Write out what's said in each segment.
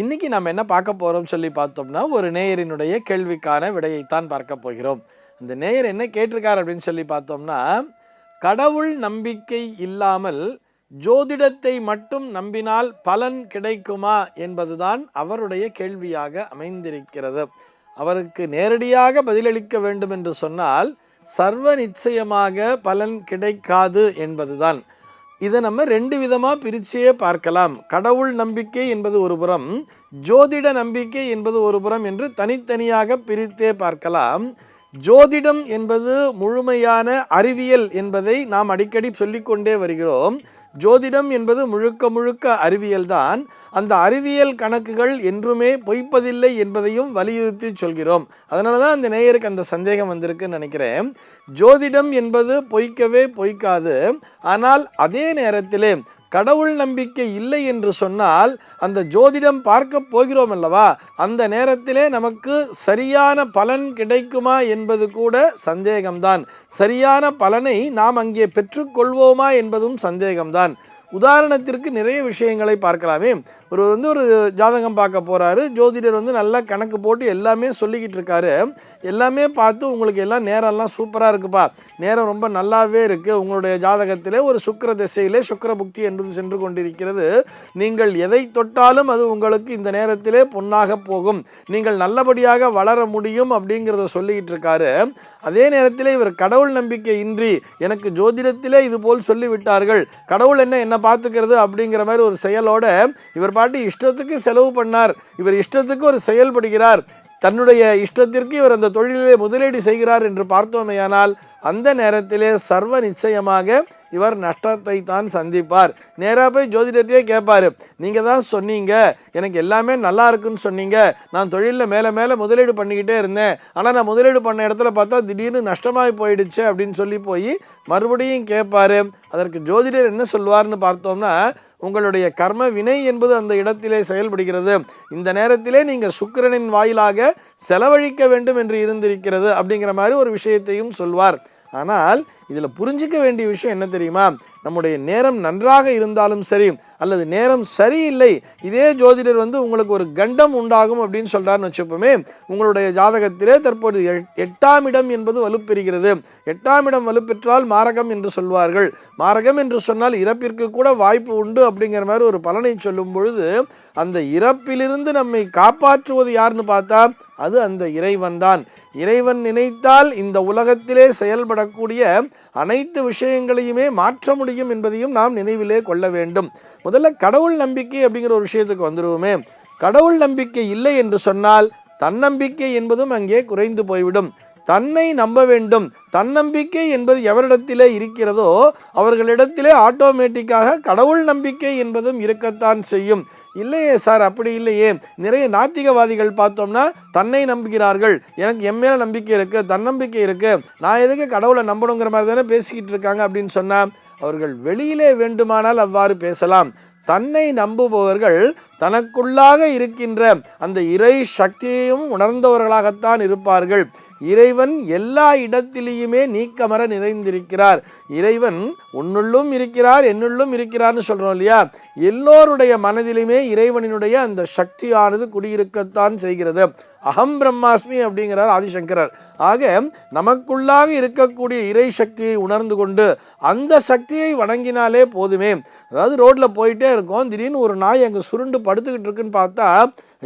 இன்னைக்கு நம்ம என்ன பார்க்க போகிறோம் சொல்லி பார்த்தோம்னா ஒரு நேயரினுடைய கேள்விக்கான விடையைத்தான் பார்க்க போகிறோம். இந்த நேயர் என்ன கேட்டிருக்கார் அப்படின்னு சொல்லி பார்த்தோம்னா கடவுள் நம்பிக்கை இல்லாமல் ஜோதிடத்தை மட்டும் நம்பினால் பலன் கிடைக்குமா என்பதுதான் அவருடைய கேள்வியாக அமைந்திருக்கிறது. அவருக்கு நேரடியாக பதிலளிக்க வேண்டும் என்று சொன்னால் சர்வ நிச்சயமாக பலன் கிடைக்காது என்பதுதான். இதை நம்ம ரெண்டு விதமாக பிரிச்சே பார்க்கலாம். கடவுள் நம்பிக்கை என்பது ஒரு புறம் ஜோதிட நம்பிக்கை என்பது ஒரு புறம் என்று தனித்தனியாக பிரித்தே பார்க்கலாம். ஜோதிடம் என்பது முழுமையான அறிவியல் என்பதை நாம் அடிக்கடி சொல்லிக்கொண்டே வருகிறோம். ஜோதிடம் என்பது முழுக்க முழுக்க அறிவியல் தான். அந்த அறிவியல் கணக்குகள் என்றுமே பொய்ப்பதில்லை என்பதையும் வலியுறுத்தி சொல்கிறோம். அதனால தான் அந்த நேயருக்கு அந்த சந்தேகம் வந்திருக்குன்னு நினைக்கிறேன். ஜோதிடம் என்பது பொய்க்கவே பொய்க்காது. ஆனால் அதே நேரத்திலே கடவுள் நம்பிக்கை இல்லை என்று சொன்னால் அந்த ஜோதிடம் பார்க்க போகிறோம் அல்லவா? அந்த நேரத்திலே நமக்கு சரியான பலன் கிடைக்குமா என்பது கூட சந்தேகம்தான். சரியான பலனை நாம் அங்கே பெற்றுக்கொள்வோமா என்பதும் சந்தேகம்தான். உதாரணத்திற்கு நிறைய விஷயங்களை பார்க்கலாமே. ஒருவர் வந்து ஒரு ஜாதகம் பார்க்க போகிறாரு ஜோதிடர் வந்து நல்லா கணக்கு போட்டு எல்லாமே சொல்லிக்கிட்டு இருக்காரு. எல்லாமே பார்த்து உங்களுக்கு எல்லாம் நேரம்லாம் சூப்பராக இருக்குப்பா. நேரம் ரொம்ப நல்லாவே இருக்குது உங்களுடைய ஜாதகத்திலே ஒரு சுக்கர திசையிலே சுக்கர புக்தி என்பது சென்று கொண்டிருக்கிறது. நீங்கள் எதை தொட்டாலும் அது உங்களுக்கு இந்த நேரத்திலே பொன்னாக போகும். நீங்கள் நல்லபடியாக வளர முடியும் அப்படிங்கிறத சொல்லிக்கிட்டு இருக்காரு. அதே நேரத்திலே இவர் கடவுள் நம்பிக்கை இன்றி எனக்கு ஜோதிடத்திலே இது போல் சொல்லிவிட்டார்கள். கடவுள் என்ன என்ன பார்த்துக்கிறது அப்படிங்கிற மாதிரி ஒரு செயலோட இவர் பாட்டு இஷ்டத்துக்கு செலவு பண்ணார். இவர் இஷ்டத்துக்கு ஒரு செயல்படுகிறார் தன்னுடைய இஷ்டத்திற்கு இவர் அந்த தொழிலிலே முதலீடு செய்கிறார் என்று பார்த்தோமேயானால் அந்த நேரத்திலே சர்வ நிச்சயமாக இவர் நஷ்டத்தை தான் சந்திப்பார். நேராக போய் ஜோதிடத்தையே கேட்பார் நீங்கள் தான் சொன்னீங்க. எனக்கு எல்லாமே நல்லா இருக்குன்னு சொன்னீங்க. நான் தொழிலில் மேலே மேலே முதலீடு பண்ணிக்கிட்டே இருந்தேன். ஆனால் நான் முதலீடு பண்ண இடத்துல பார்த்தா திடீர்னு நஷ்டமாகி போயிடுச்சு அப்படின்னு சொல்லி போய் மறுபடியும் கேட்பாரு அதற்கு ஜோதிடர் என்ன சொல்வார்னு பார்த்தோம்னா உங்களுடைய கர்ம வினை என்பது அந்த இடத்திலே செயல்படுகிறது. இந்த நேரத்திலே நீங்கள் சுக்கிரனின் வாயிலாக செலவழிக்க வேண்டும் என்று இருந்திருக்கிறது அப்படிங்கிற மாதிரி ஒரு விஷயத்தையும் சொல்வார். ஆனால் இதில் புரிஞ்சிக்க வேண்டிய விஷயம் என்ன தெரியுமா? நம்முடைய நேரம் நன்றாக இருந்தாலும் சரி அல்லது நேரம் சரியில்லை இதே ஜோதிடர் வந்து உங்களுக்கு ஒரு கண்டம் உண்டாகும் அப்படின்னு சொல்கிறாருன்னு வச்சுப்போமே உங்களுடைய ஜாதகத்திலே தற்போது எட்டாம் இடம் என்பது வலுப்பெறுகிறது. எட்டாம் இடம் வலுப்பெற்றால் மாரகம் என்று சொல்வார்கள். மாரகம் என்று சொன்னால் இறப்பிற்கு கூட வாய்ப்பு உண்டு அப்படிங்கிற மாதிரி ஒரு பலனை சொல்லும் பொழுது அந்த இறப்பிலிருந்து நம்மை காப்பாற்றுவது யாருன்னு பார்த்தா அது அந்த இறைவன் தான். இறைவன் நினைத்தால் இந்த உலகத்திலே செயல்படக்கூடிய அனைத்து விஷயங்களையுமே மாற்ற முடியும். என்பதையும் நாம் நினைவிலே கொள்ள வேண்டும். முதல்ல கடவுள் நம்பிக்கை அப்படிங்கிற ஒரு விஷயத்துக்கு வந்துடுவோமே கடவுள் நம்பிக்கை இல்லை என்று சொன்னால் தன்னம்பிக்கை என்பதும் அங்கே குறைந்து போய்விடும். தன்னை நம்ப வேண்டும். தன்னம்பிக்கை என்பது எவரிடத்திலே இருக்கிறதோ அவர்களிடத்திலே ஆட்டோமேட்டிக்காக கடவுள் நம்பிக்கை என்பதும் இருக்கத்தான் செய்யும். இல்லையே சார் அப்படி இல்லையே. நிறைய நாத்திகவாதிகள் பார்த்தோம்னா தன்னை நம்புகிறார்கள். எனக்கு என் மேல நம்பிக்கை இருக்குது தன்னம்பிக்கை இருக்குது நான் எதுக்கு கடவுளை நம்பணுங்கிற மாதிரி தானே பேசிக்கிட்டு இருக்காங்க அப்படின்னு சொன்னால் அவர்கள் வெளியிலே வேண்டுமானால் அவ்வாறு பேசலாம். தன்னை நம்புபவர்கள் தனக்குள்ளாக இருக்கின்ற அந்த இறை சக்தியையும் உணர்ந்தவர்களாகத்தான் இருப்பார்கள். இறைவன் எல்லா இடத்திலேயுமே நீக்கமர நிறைந்திருக்கிறார். இறைவன் உன்னுள்ளும் இருக்கிறார் என்னுள்ளும் இருக்கிறார்னு சொல்கிறோம் இல்லையா? எல்லோருடைய மனதிலுமே இறைவனினுடைய அந்த சக்தியானது குடியிருக்கத்தான் செய்கிறது. அகம் பிரம்மாஸ்மி அப்படிங்கிறார் ஆதிசங்கரர். ஆக நமக்குள்ளாக இருக்கக்கூடிய இறை சக்தியை உணர்ந்து கொண்டு அந்த சக்தியை வணங்கினாலே போதுமே. அதாவது ரோட்டில் போயிட்டே இருக்கோம் திடீர்னு ஒரு நாய் அங்கே சுருண்டு படுத்துக்கிட்டு இருக்குன்னு பார்த்தா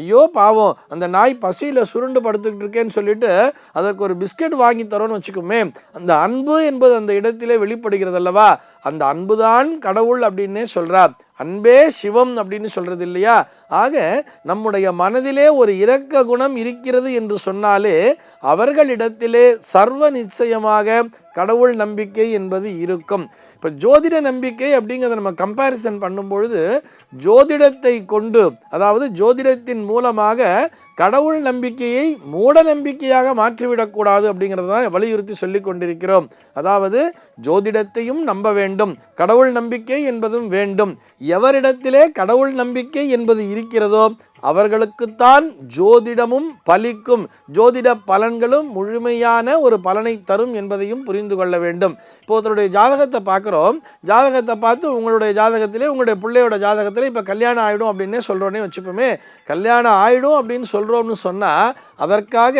ஐயோ பாவம் அந்த நாய் பசியில் சுருண்டு படுத்துக்கிட்டு இருக்கேன்னு சொல்லிட்டு அதற்கு ஒரு பிஸ்கட் வாங்கி தரோன்னு வச்சுக்கோமே அந்த அன்பு என்பது அந்த இடத்திலே வெளிப்படுகிறது அல்லவா அந்த அன்புதான் கடவுள் அப்படின்னே சொல்கிறார் அன்பே சிவம் அப்படின்னு சொல்கிறது இல்லையா? ஆக நம்முடைய மனதிலே ஒரு இரக்க குணம் இருக்கிறது என்று சொன்னாலே அவர்களிடத்திலே சர்வ நிச்சயமாக கடவுள் நம்பிக்கை என்பது இருக்கும். இப்போ ஜோதிட நம்பிக்கை அப்படிங்கிறத நம்ம கம்பேரிசன் பண்ணும்பொழுது ஜோதிடத்தை கொண்டு அதாவது ஜோதிடத்தின் மூலமாக கடவுள் நம்பிக்கையை மூட நம்பிக்கையாக மாற்றிவிடக்கூடாது அப்படிங்கிறத தான் வலியுறுத்தி சொல்லி கொண்டிருக்கிறோம். அதாவது ஜோதிடத்தையும் நம்ப வேண்டும். கடவுள் நம்பிக்கை என்பதும் வேண்டும். எவரிடத்திலே கடவுள் நம்பிக்கை என்பது இருக்கிறதோ அவர்களுக்குத்தான் ஜோதிடமும் பலிக்கும். ஜோதிட பலன்களும் முழுமையான ஒரு பலனை தரும் என்பதையும் புரிந்து கொள்ள வேண்டும். இப்போ ஒருத்தருடைய ஜாதகத்தை பார்க்குறோம். ஜாதகத்தை பார்த்து உங்களுடைய ஜாதகத்திலே உங்களுடைய பிள்ளையோட ஜாதகத்திலே இப்போ கல்யாணம் ஆகிடும் அப்படின்னே சொல்கிறோன்னே வச்சுப்போமே. கல்யாணம் ஆகிடும் அப்படின்னு சொல்கிறோம்னு சொன்னால் அதற்காக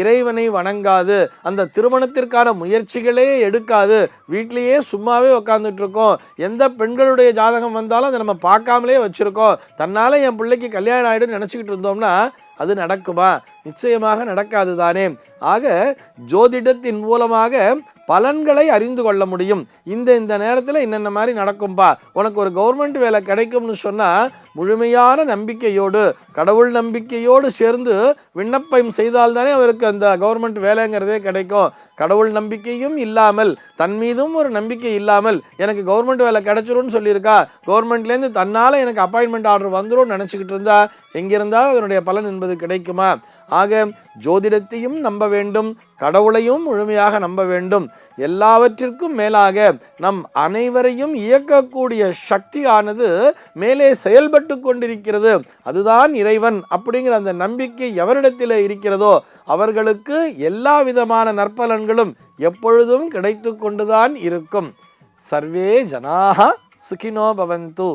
இறைவனை வணங்காது. அந்த திருமணத்திற்கான முயற்சிகளே எடுக்காது. வீட்டிலேயே சும்மாவே உட்காந்துட்டு இருக்கோம் எந்த பெண்களுடைய ஜாதகம் வந்தாலும் அதை நம்ம பார்க்காமலே வச்சுருக்கோம். தன்னால் என் பிள்ளைக்கு கல்யாணம் ஆகிடும்னு நினச்சிக்கிட்டு இருந்தோம்னா அது நடக்குமா? நிச்சயமாக நடக்காது தானே ஆக ஜோதிடத்தின் மூலமாக பலன்களை அறிந்து கொள்ள முடியும். இந்த இந்த நேரத்தில் என்னென்ன மாதிரி நடக்கும்பா உனக்கு ஒரு கவர்மெண்ட் வேலை கிடைக்கும்னு சொன்னால் முழுமையான நம்பிக்கையோடு கடவுள் நம்பிக்கையோடு சேர்ந்து விண்ணப்பம் செய்தால்தானே அவருக்கு அந்த கவர்மெண்ட் வேலைங்கிறதே கிடைக்கும். கடவுள் நம்பிக்கையும் இல்லாமல் தன் மீதும் ஒரு நம்பிக்கை இல்லாமல் எனக்கு கவர்மெண்ட் வேலை கிடைச்சிரும்னு சொல்லியிருக்கா? கவர்மெண்ட்லேருந்து தன்னால் எனக்கு அப்பாயின்மெண்ட் ஆர்டர் வந்துடும் நினச்சிக்கிட்டு இருந்தா எங்கிருந்தால் அதனுடைய பலன் என்பது கிடைக்குமா? ஆக ஜோதிடத்தையும் நம்ப வேண்டும் கடவுளையும் முழுமையாக நம்ப வேண்டும். எல்லாவற்றிற்கும் மேலாக நம் அனைவரையும் இயக்கக்கூடிய சக்தியானது மேலே செயல்பட்டு கொண்டிருக்கிறது. அதுதான் இறைவன் அப்படிங்கிற அந்த நம்பிக்கை எவரிடத்தில் இருக்கிறதோ அவர்களுக்கு எல்லா விதமான நற்பலன்களும் எப்பொழுதும் கிடைத்து கொண்டுதான் இருக்கும். சர்வே ஜனாக சுகினோ பவந்து.